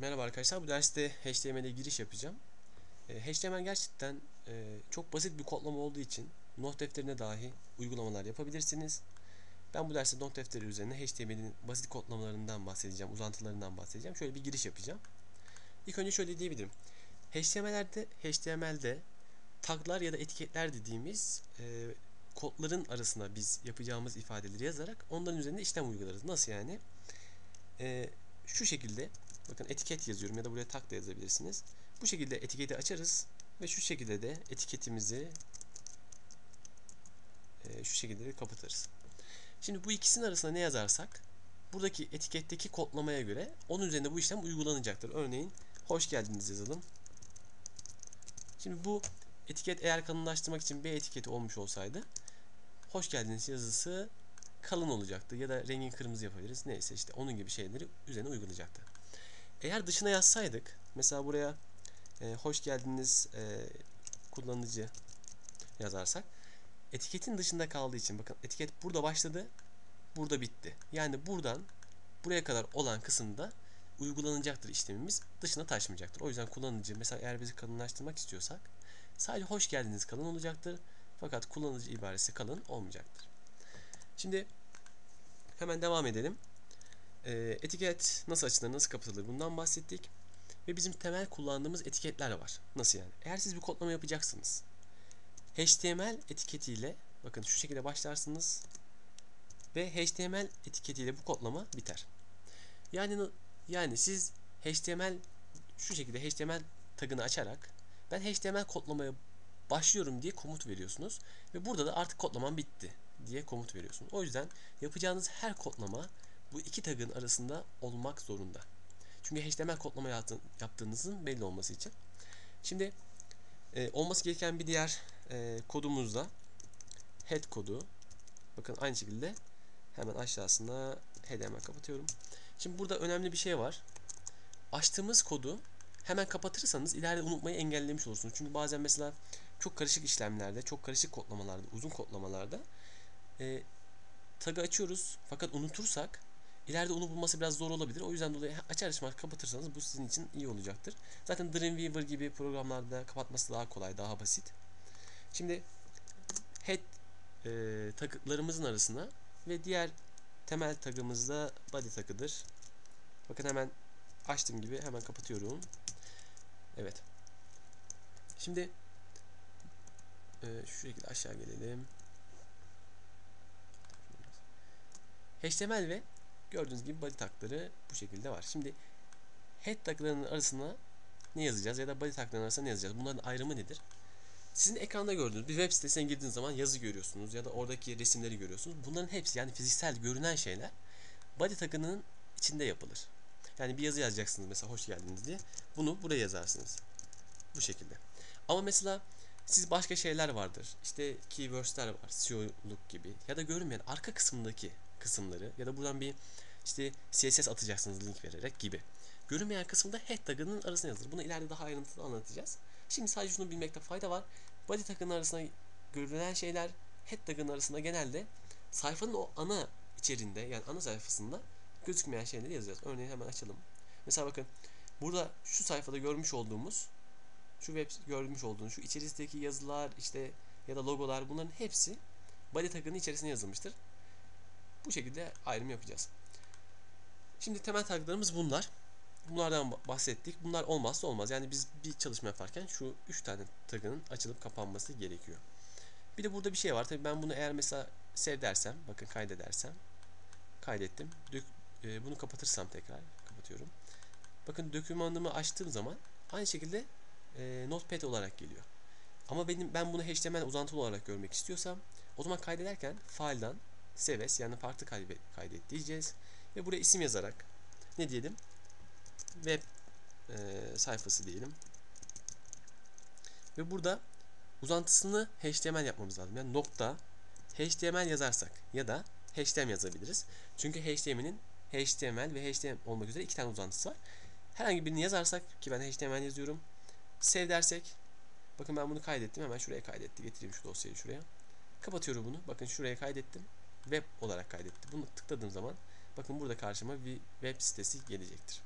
Merhaba arkadaşlar. Bu derste HTML'e giriş yapacağım. E, HTML gerçekten çok basit bir kodlama olduğu için not defterine dahi uygulamalar yapabilirsiniz. Ben bu derste not defteri üzerine HTML'in basit kodlamalarından bahsedeceğim, uzantılarından bahsedeceğim. Şöyle bir giriş yapacağım. İlk önce şöyle diyebilirim. HTML'de HTML'de taglar ya da etiketler dediğimiz e, kodların arasına biz yapacağımız ifadeleri yazarak onların üzerinde işlem uygularız. Nasıl yani? E, şu şekilde bakın etiket yazıyorum ya da buraya tag da yazabilirsiniz. Bu şekilde etiketi açarız ve şu şekilde de etiketimizi e, şu şekilde de kapatırız. Şimdi bu ikisinin arasında ne yazarsak buradaki etiketteki kodlamaya göre onun üzerinde bu işlem uygulanacaktır. Örneğin hoş geldiniz yazalım. Şimdi bu etiket eğer kalınlaştırmak için B etiketi olmuş olsaydı hoş geldiniz yazısı kalın olacaktı ya da rengin kırmızı yapabiliriz. Neyse işte onun gibi şeyleri üzerine uygulayacaktı. Eğer dışına yazsaydık mesela buraya e, hoş geldiniz e, kullanıcı yazarsak etiketin dışında kaldığı için bakın etiket burada başladı burada bitti. Yani buradan buraya kadar olan kısımda uygulanacaktır işlemimiz dışına taşmayacaktır. O yüzden kullanıcı mesela eğer bizi kalınlaştırmak istiyorsak sadece hoş geldiniz kalın olacaktır. Fakat kullanıcı ibaresi kalın olmayacaktır. Şimdi hemen devam edelim. E, etiket nasıl açılır, nasıl kapatılır bundan bahsettik. Ve bizim temel kullandığımız etiketler var. Nasıl yani? Eğer siz bir kodlama yapacaksınız. HTML etiketiyle bakın şu şekilde başlarsınız ve HTML etiketiyle bu kodlama biter. Yani yani siz HTML şu şekilde HTML tagını açarak ben HTML kodlamaya başlıyorum diye komut veriyorsunuz ve burada da artık kodlamam bitti diye komut veriyorsunuz. O yüzden yapacağınız her kodlama bu iki tagın arasında olmak zorunda. Çünkü HTML kodlama yaptığınızın belli olması için. Şimdi e, olması gereken bir diğer e, kodumuzda head kodu. Bakın aynı şekilde hemen aşağısına head kapatıyorum. Şimdi burada önemli bir şey var. Açtığımız kodu hemen kapatırsanız ileride unutmayı engellemiş olursunuz. Çünkü bazen mesela çok karışık işlemlerde, çok karışık kodlamalarda, uzun kodlamalarda e, tagı açıyoruz fakat unutursak ileride onu bulması biraz zor olabilir. O yüzden dolayı açar açmaz kapatırsanız bu sizin için iyi olacaktır. Zaten Dreamweaver gibi programlarda kapatması daha kolay, daha basit. Şimdi head e, taglarımızın arasına ve diğer temel tagımız da body tagıdır. Bakın hemen açtığım gibi hemen kapatıyorum. Evet. Şimdi e, şu şekilde aşağı gelelim. HTML ve gördüğünüz gibi body tagları bu şekilde var. Şimdi head taglarının arasına ne yazacağız ya da body taglarının arasına ne yazacağız? Bunların ayrımı nedir? Sizin ekranda gördüğünüz bir web sitesine girdiğiniz zaman yazı görüyorsunuz ya da oradaki resimleri görüyorsunuz. Bunların hepsi yani fiziksel görünen şeyler body tagının içinde yapılır. Yani bir yazı yazacaksınız mesela hoş geldiniz diye. Bunu buraya yazarsınız. Bu şekilde. Ama mesela siz başka şeyler vardır. İşte keywords'ler var. SEO'luk gibi. Ya da görünmeyen arka kısmındaki kısımları ya da buradan bir işte CSS atacaksınız link vererek gibi. Görünmeyen kısımda head tagının arasına yazılır. Bunu ileride daha ayrıntılı anlatacağız. Şimdi sadece şunu bilmekte fayda var. Body tagının arasına görülen şeyler head tagının arasında genelde sayfanın o ana içerinde yani ana sayfasında gözükmeyen şeyleri yazacağız. Örneğin hemen açalım. Mesela bakın burada şu sayfada görmüş olduğumuz şu web görmüş olduğunuz şu içerisindeki yazılar işte ya da logolar bunların hepsi body tagının içerisine yazılmıştır. Bu şekilde ayrım yapacağız. Şimdi temel taglarımız bunlar. Bunlardan bahsettik. Bunlar olmazsa olmaz. Yani biz bir çalışma yaparken şu 3 tane tagının açılıp kapanması gerekiyor. Bir de burada bir şey var. Tabii ben bunu eğer mesela sev dersem, bakın kaydedersem kaydettim. Dök, e, bunu kapatırsam tekrar kapatıyorum. Bakın dokümanımı açtığım zaman aynı şekilde e, notepad olarak geliyor. Ama benim ben bunu HTML uzantılı olarak görmek istiyorsam o zaman kaydederken file'dan seves yani farklı kaydet, diyeceğiz. Ve buraya isim yazarak ne diyelim? Web e, sayfası diyelim. Ve burada uzantısını HTML yapmamız lazım. Yani nokta HTML yazarsak ya da HTML yazabiliriz. Çünkü HTML'in HTML ve HTML olmak üzere iki tane uzantısı var. Herhangi birini yazarsak ki ben HTML yazıyorum. Sev dersek bakın ben bunu kaydettim. Hemen şuraya kaydetti. Getireyim şu dosyayı şuraya. Kapatıyorum bunu. Bakın şuraya kaydettim. Web olarak kaydetti. Bunu tıkladığım zaman bakın burada karşıma bir web sitesi gelecektir.